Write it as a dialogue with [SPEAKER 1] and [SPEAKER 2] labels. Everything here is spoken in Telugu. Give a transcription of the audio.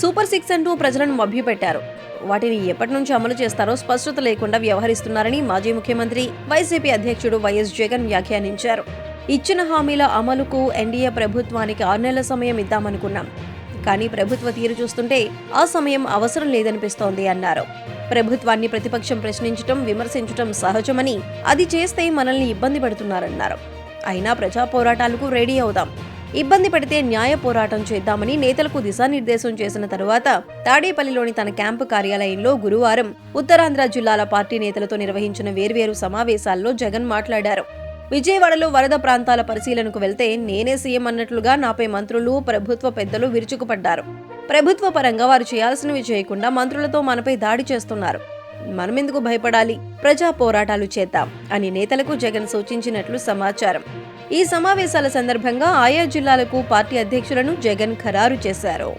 [SPEAKER 1] సూపర్ సిక్స్ అంటూ ప్రజలను మభ్యపెట్టారు. వాటిని ఎప్పటి నుంచి అమలు చేస్తారో స్పష్టత లేకుండా వ్యవహరిస్తున్నారని మాజీ ముఖ్యమంత్రి వైసీపీ అధ్యక్షుడు వైఎస్ జగన్ వ్యాఖ్యానించారు. ఇచ్చిన హామీల అమలుకు ఎన్డీఏ ప్రభుత్వానికి ఆరు నెలల సమయం ఇద్దామనుకున్నాం. కానీ ప్రభుత్వ తీరు చూస్తుంటే ఆ సమయం అవసరం లేదనిపిస్తోంది అన్నారు. ప్రభుత్వాన్ని ప్రతిపక్షం ప్రశ్నించటం విమర్శించటం సహజమని అది చేస్తే మనల్ని ఇబ్బంది పెడుతున్నారన్నారు. అయినా ప్రజా పోరాటాలకు రెడీ అవుదాం. ఇబ్బంది పెడితే న్యాయ పోరాటం చేద్దామని నేతలకు దిశానిర్దేశం చేసిన తరువాత తాడేపల్లిలోని తన క్యాంపు కార్యాలయంలో గురువారం ఉత్తరాంధ్ర జిల్లాల పార్టీ నేతలతో నిర్వహించిన వేర్వేరు సమావేశాల్లో జగన్ మాట్లాడారు. విజయవాడలో వరద ప్రాంతాల పరిశీలనకు వెళ్తే నేనే సీఎం అన్నట్లుగా నాపై మంత్రులు ప్రభుత్వ పెద్దలు విరుచుకుపడ్డారు. ప్రభుత్వ పరంగా వారు చేయాల్సినవి చేయకుండా మంత్రులతో మనపై దాడి చేస్తున్నారు. మనమెందుకు భయపడాలి? ప్రజా పోరాటాలు చేద్దాం అని నేతలకు జగన్ సూచించినట్లు సమాచారం. ఈ సమావేశాల సందర్భంగా ఆయా జిల్లాలకు పార్టీ అధ్యక్షులను జగన్ ఖరారు చేశారు.